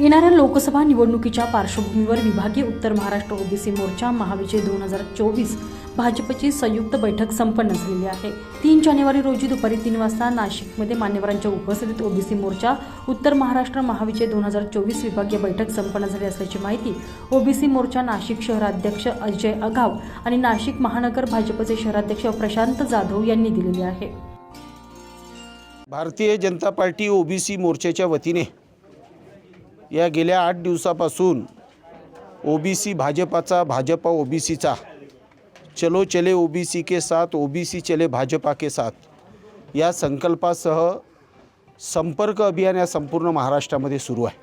येणाऱ्या लोकसभा निवडणुकीच्या पार्श्वभूमीवर विभागीय उत्तर महाराष्ट्र ओबीसी मोर्चा महाविजय दोन हजार चोवीस भाजपची संयुक्त बैठक संपन्न झालेली आहे. तीन जानेवारी रोजी दुपारी तीन वाजता नाशिकमध्ये मान्यवरांच्या उपस्थितीत ओबीसी मोर्चा उत्तर महाराष्ट्र महाविजय दोन हजार चोवीस विभागीय बैठक संपन्न झाली असल्याची माहिती ओबीसी मोर्चा नाशिक शहराध्यक्ष अजय अगाव आणि नाशिक महानगर भाजपचे शहराध्यक्ष प्रशांत जाधव यांनी दिलेली आहे. भारतीय जनता पार्टी ओबीसी मोर्चाच्या वतीने या गेल्या आठ दिवसापासून ओबीसी भाजपाचा भाजपा ओबीसीचा चलो चले ओबीसी के साथ ओबीसी चले भाजपा के साथ या संकल्पासह संपर्क अभियान या संपूर्ण महाराष्ट्रामध्ये सुरू आहे.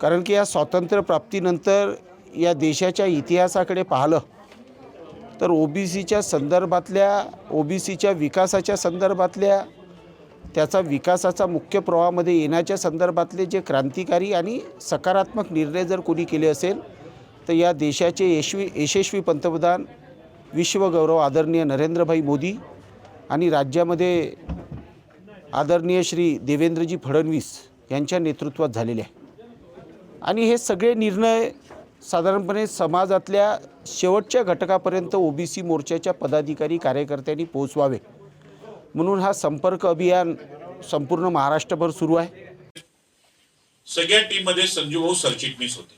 कारण की या स्वातंत्र्यप्राप्तीनंतर या देशाच्या इतिहासाकडे पाहिलं तर ओबीसीच्या संदर्भातल्या ओबीसीच्या विकासाच्या संदर्भातल्या त्याचा विकासाचा मुख्य प्रवाहामध्ये येण्याच्या संदर्भातले जे क्रांतिकारी आणि सकारात्मक निर्णय जर कोणी केले असेल तर या देशाचे यशवी यशस्वी पंतप्रधान विश्वगौरव आदरणीय नरेंद्रभाई मोदी आणि राज्यामध्ये आदरणीय श्री देवेंद्रजी फडणवीस यांच्या नेतृत्वात झालेले आहे. आणि हे सगळे निर्णय साधारणपणे समाजातल्या शेवटच्या घटकापर्यंत ओबीसी मोर्चाच्या पदाधिकारी कार्यकर्त्यांनी पोहोचवावे. म्हणून हा संपर्क अभियान संपूर्ण महाराष्ट्रभर सुरू आहे. सगळ्या टीममध्ये संजू भाऊ सरचिटणीस होते.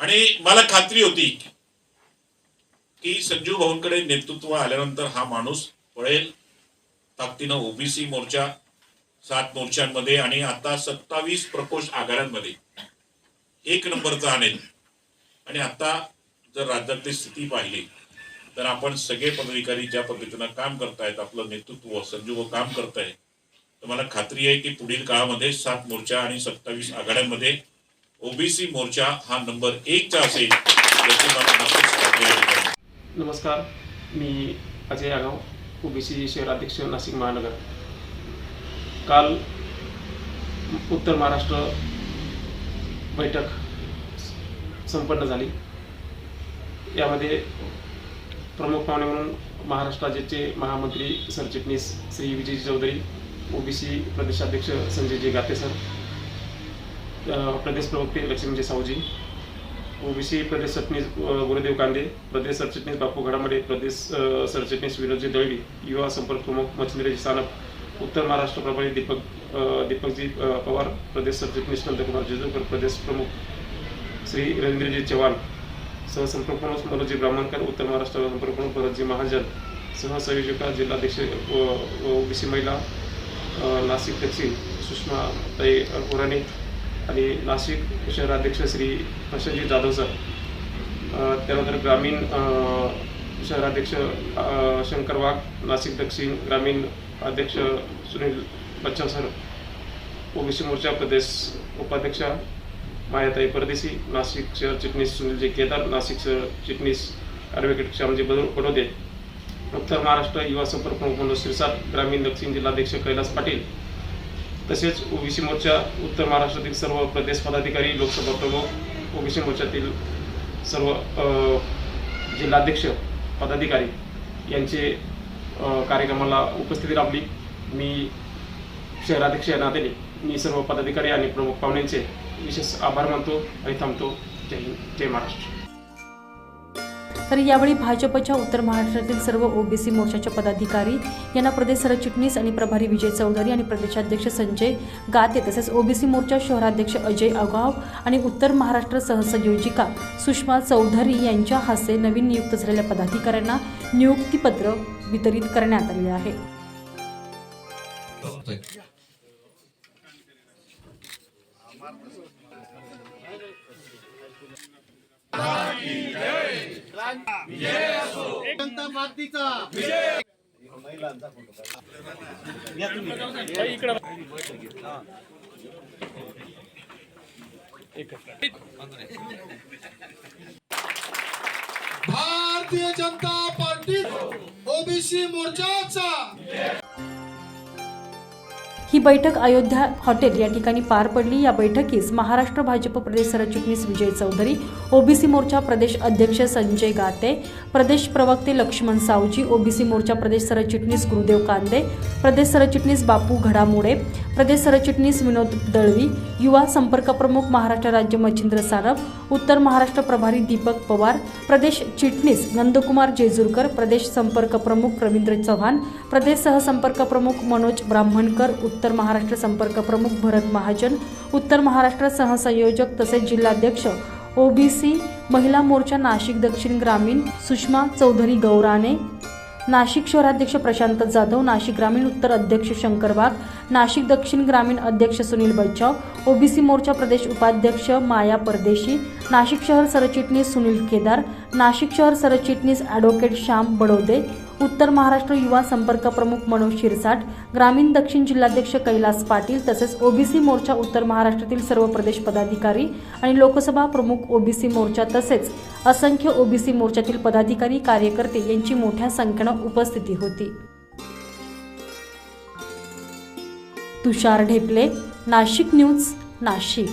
आणि मला खात्री होती की संजू भाऊंकडे नेतृत्व आल्यानंतर हा माणूस पळेल ताकदीनं ओबीसी मोर्चा सात मोर्चांमध्ये आणि आता सत्तावीस प्रकोष्ठ आघाड्यांमध्ये एक नंबरचा आणेल. आणि आता जर राज्यातली स्थिती पाहिली तर आपण सगळे पदाधिकारी ज्या पद्धतीनं काम करतायत आपलं नेतृत्व संजीव काम करताय तर मला खात्री आहे की पुढील काळामध्ये सात मोर्चा आणि सत्तावीस आघाड्यांमध्ये ओबीसी मोर्चा हा नंबर एकचा असेल याची मला नक्कीच खात्री आहे. नमस्कार मी अजय आगाव ओबीसी शहराध्यक्ष नाशिक महानगर. काल उत्तर महाराष्ट्र बैठक संपन्न झाली. यामध्ये प्रमुख पाहुणे म्हणून महाराष्ट्र राज्याचे महामंत्री सरचिटणीस श्री विजय चौधरी ओबीसी प्रदेशाध्यक्ष संजयजी गाते सर प्रदेश प्रवक्ते लक्ष्मीजी सावजी ओबीसी प्रदेश सरचिटणीस गुरुदेव कांदे प्रदेश सरचिटणीस बापू घडामडे प्रदेश सरचिटणीस विनोदजी दळवी युवा संपर्क प्रमुख मच्छिंद्रजी सानप उत्तर महाराष्ट्र प्रभारी दीपक दीपकजी पवार प्रदेश सरचिटणीस नंदकुमार जेजूरकर प्रदेश प्रमुख श्री रवींद्रजी चव्हाण सहसंपर्क प्रमुख मनोजी ब्राह्मणकर उत्तर महाराष्ट्र संपर्क प्रमुख भरतजी महाजन सहसंयोजिका जिल्हाध्यक्ष ओबीसी महिला नाशिक दक्षिण सुषमा ताई पुराणे आणि नाशिक शहराध्यक्ष श्री प्रशांतजी जाधव सर. त्यानंतर ग्रामीण शहराध्यक्ष शंकर वाघ नाशिक दक्षिण ग्रामीण अध्यक्ष सुनील बच्चा सर ओबीसी मोर्चा प्रदेश उपाध्यक्षा मायाताई परदेशी नाशिक शहर चिटणीस सुनीलजी केदार नाशिक शहर चिटणीस ॲडव्होकेट श्यामजी बदल बनवते उत्तर महाराष्ट्र युवा संपर्क प्रमुख मनोज शिरसाट ग्रामीण दक्षिण जिल्हाध्यक्ष कैलास पाटील. तसेच ओबीसी मोर्चा उत्तर महाराष्ट्रातील सर्व प्रदेश पदाधिकारी लोकसभा प्रमुख ओबीसी मोर्चातील सर्व जिल्हाध्यक्ष पदाधिकारी यांचे कार्यक्रमाला उपस्थिती लाभली मी शहराध्यक्ष या नात्याने मी सर्व पदाधिकारी आणि प्रमुख पाहुण्यांचे विशेष आभार मानतो आणि थांबतो. जय हिंद जय महाराष्ट्र. तर यावेळी भाजपच्या उत्तर महाराष्ट्रातील सर्व ओबीसी मोर्चाच्या पदाधिकारी यांना प्रदेश सरचिटणीस आणि प्रभारी विजय चौधरी आणि प्रदेशाध्यक्ष संजय गाते तसेच ओबीसी मोर्चा शहराध्यक्ष अजय अगाव आणि उत्तर महाराष्ट्र सहसंयोजिका सुषमा चौधरी यांच्या हस्ते नवीन नियुक्त झालेल्या पदाधिकाऱ्यांना नियुक्तीपत्र वितरित करण्यात आले आहे. जनता पार्टीचा भारतीय जनता पार्टी ओबीसी मोर्चाचा. ही बैठक अयोध्या हॉटेल या ठिकाणी पार पडली. या बैठकीस महाराष्ट्र भाजप प्रदेश सरचिटणीस विजय चौधरी ओबीसी मोर्चा प्रदेश अध्यक्ष संजय गाते प्रदेश प्रवक्ते लक्ष्मण सावजी ओबीसी मोर्चा प्रदेश सरचिटणीस गुरुदेव कांदे प्रदेश सरचिटणीस बापू घडामोडे प्रदेश सरचिटणीस विनोद दळवी युवा संपर्क प्रमुख महाराष्ट्र राज्य मच्छिंद्र सारभ उत्तर महाराष्ट्र प्रभारी दीपक पवार प्रदेश चिटणीस नंदकुमार जेजुरकर प्रदेश संपर्क प्रमुख रवींद्र चव्हाण प्रदेश सहसंपर्क प्रमुख मनोज ब्राह्मणकर उत्तर उत्तर महाराष्ट्र संपर्क प्रमुख भरत महाजन उत्तर महाराष्ट्र सहसंयोजक तसेच जिल्हाध्यक्ष ओबीसी महिला मोर्चा नाशिक दक्षिण ग्रामीण सुषमा चौधरी गौराणे नाशिक शहराध्यक्ष प्रशांत जाधव नाशिक ग्रामीण उत्तर अध्यक्ष शंकर वाघ नाशिक दक्षिण ग्रामीण अध्यक्ष सुनील बच्चाव ओबीसी मोर्चा प्रदेश उपाध्यक्ष माया परदेशी नाशिक शहर सरचिटणीस सुनील केदार नाशिक शहर सरचिटणीस ॲडव्होकेट श्याम बडोदे उत्तर महाराष्ट्र युवा संपर्क प्रमुख मनोज शिरसाट ग्रामीण दक्षिण जिल्हाध्यक्ष कैलास पाटील तसेच ओबीसी मोर्चा उत्तर महाराष्ट्रातील सर्व प्रदेश पदाधिकारी आणि लोकसभा प्रमुख ओबीसी मोर्चा तसेच असंख्य ओबीसी मोर्चातील पदाधिकारी कार्यकर्ते यांची मोठ्या संख्येनं उपस्थिती होती. तुषार ढेपले नाशिक न्यूज नाशिक.